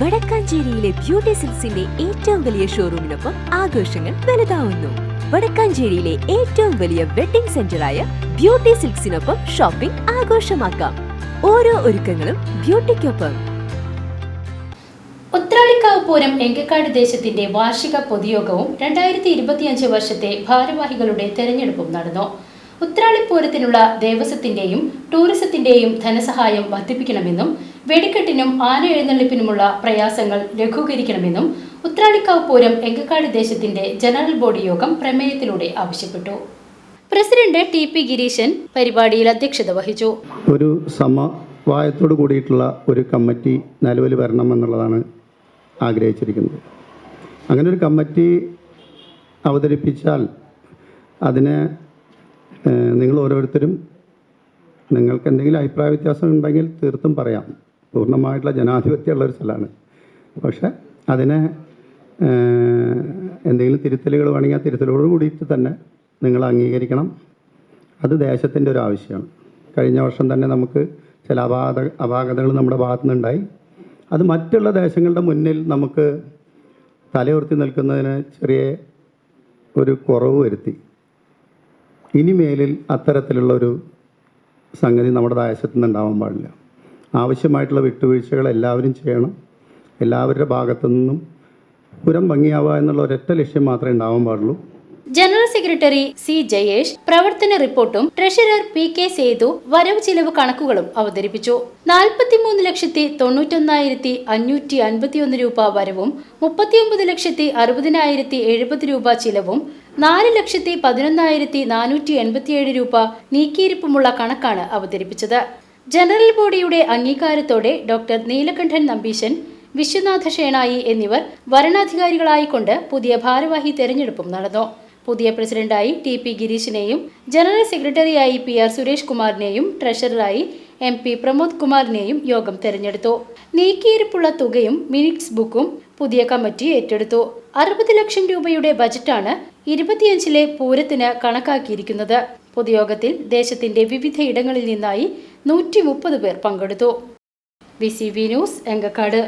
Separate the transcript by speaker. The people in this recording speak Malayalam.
Speaker 1: വടക്കാഞ്ചേരിയിലെ ബ്യൂട്ടി സിൽസിന്റെ ഏറ്റവും വലിയ ഷോറൂമിനൊപ്പം ആഘോഷങ്ങൾ വലുതാവുന്നു. വടക്കാഞ്ചേരിയിലെ ഏറ്റവും വലിയ വെഡിംഗ് സെന്ററായ ബ്യൂട്ടി സിൽക്സിനൊപ്പം ഷോപ്പിംഗ് ആഘോഷമാക്കാം. ഓരോ ഒരുക്കങ്ങളും ബ്യൂട്ടിക്കൊപ്പം.
Speaker 2: ഉത്രാളിക്കാവ് പൂരം എങ്കക്കാട് ദേശത്തിന്റെ വാർഷിക പൊതുയോഗവും രണ്ടായിരത്തി ഇരുപത്തിയഞ്ച് വർഷത്തെ ഭാരവാഹികളുടെ തെരഞ്ഞെടുപ്പും നടന്നു. ഉത്രാളിപ്പൂരത്തിനുള്ള ദേവസ്വത്തിന്റെയും ടൂറിസത്തിന്റെയും ധനസഹായം വർദ്ധിപ്പിക്കണമെന്നും വെടിക്കെട്ടിനും ആന എഴുന്നള്ളിപ്പിനുമുള്ള പ്രയാസങ്ങൾ ലഘൂകരിക്കണമെന്നും ഉത്രാളിക്കാവ് പൂരം എങ്കക്കാട് ദേശത്തിന്റെ ജനറൽ ബോഡി യോഗം പ്രമേയത്തിലൂടെ ആവശ്യപ്പെട്ടു. പ്രസിഡന്റ് ടി പി ഗിരീശൻ പരിപാടിയിൽ അധ്യക്ഷത വഹിച്ചു.
Speaker 3: ഒരു സമവായത്തോട് കൂടിയിട്ടുള്ള ഒരു കമ്മിറ്റി നിലവിൽ വരണം എന്നുള്ളതാണ് ആഗ്രഹിച്ചിരിക്കുന്നത്. അങ്ങനെ ഒരു കമ്മിറ്റി അവതരിപ്പിച്ചാൽ അതിനെ നിങ്ങൾ ഓരോരുത്തരും നിങ്ങൾക്ക് എന്തെങ്കിലും അഭിപ്രായ വ്യത്യാസം ഉണ്ടെങ്കിൽ തീർത്തും പറയാം. പൂർണമായിട്ടുള്ള ജനാധിപത്യമുള്ള ഒരു സ്ഥലമാണ്. പക്ഷെ അതിനെ എന്തെങ്കിലും തിരുത്തലുകൾ വേണമെങ്കിൽ ആ തിരുത്തലോട് കൂടിയിട്ട് തന്നെ നിങ്ങൾ അംഗീകരിക്കണം. അത് ദേശത്തിന്റെ ഒരു ആവശ്യമാണ്. കഴിഞ്ഞ വർഷം തന്നെ നമുക്ക് ചില അപാകത അപാകതകൾ നമ്മുടെ ഭാഗത്തു നിന്നുണ്ടായി. അത് മറ്റുള്ള ദേശങ്ങളുടെ മുന്നിൽ നമുക്ക് തലയുർത്തി നിൽക്കുന്നതിന് ചെറിയ ഒരു കുറവ് വരുത്തി. ഇനിമേലിൽ അത്തരത്തിലുള്ള ഒരു സംഗതി നമ്മുടെ ദേശത്തു നിന്ന് ഉണ്ടാവാൻ പാടില്ല. ആവശ്യമായിട്ടുള്ള വിട്ടുവീഴ്ചകൾ എല്ലാവരും ചെയ്യണം. എല്ലാവരുടെ ഭാഗത്തു നിന്നും പുരം ഭംഗിയാവുക എന്നുള്ള ഒരൊറ്റ ലക്ഷ്യം മാത്രമേ ഉണ്ടാവാൻ പാടുള്ളൂ.
Speaker 2: ജനറൽ സെക്രട്ടറി സി ജയേഷ് പ്രവർത്തന റിപ്പോർട്ടും ട്രഷറർ പി കെ സേതു വരവ് ചിലവ് കണക്കുകളും അവതരിപ്പിച്ചു. നാൽപ്പത്തിമൂന്ന് ലക്ഷത്തി തൊണ്ണൂറ്റൊന്നായിരത്തി അഞ്ഞൂറ്റി അൻപത്തിയൊന്ന് രൂപ വരവും മുപ്പത്തിയൊമ്പത് ലക്ഷത്തി അറുപതിനായിരത്തി എഴുപത് രൂപ ചിലവും നാല് ലക്ഷത്തി പതിനൊന്നായിരത്തി നാനൂറ്റി എൺപത്തിയേഴ് രൂപ നീക്കിയിരിപ്പുമുള്ള കണക്കാണ് അവതരിപ്പിച്ചത്. ജനറൽ ബോഡിയുടെ അംഗീകാരത്തോടെ ഡോക്ടർ നീലകണ്ഠൻ നമ്പീശൻ വിശ്വനാഥ ഷേണായി എന്നിവർ വരണാധികാരികളായിക്കൊണ്ട് പുതിയ ഭാരവാഹി തെരഞ്ഞെടുപ്പും നടന്നു. പുതിയ പ്രസിഡന്റായി ടി പി ഗിരീഷിനെയും ജനറൽ സെക്രട്ടറിയായി പി ആർ സുരേഷ് കുമാറിനെയും ട്രഷററായി എം പി പ്രമോദ് കുമാറിനെയും യോഗം തെരഞ്ഞെടുത്തു. നീക്കിയിരിപ്പുള്ള തുകയും മിനിറ്റ്സ് ബുക്കും പുതിയ കമ്മിറ്റി ഏറ്റെടുത്തു. അറുപത് ലക്ഷം രൂപയുടെ ബജറ്റാണ് ഇരുപത്തിയഞ്ചിലെ പൂരത്തിന് കണക്കാക്കിയിരിക്കുന്നത്. പൊതുയോഗത്തിൽ ദേശത്തിന്റെ വിവിധ ഇടങ്ങളിൽ നിന്നായി നൂറ്റി പേർ പങ്കെടുത്തു. V news Enkakkad.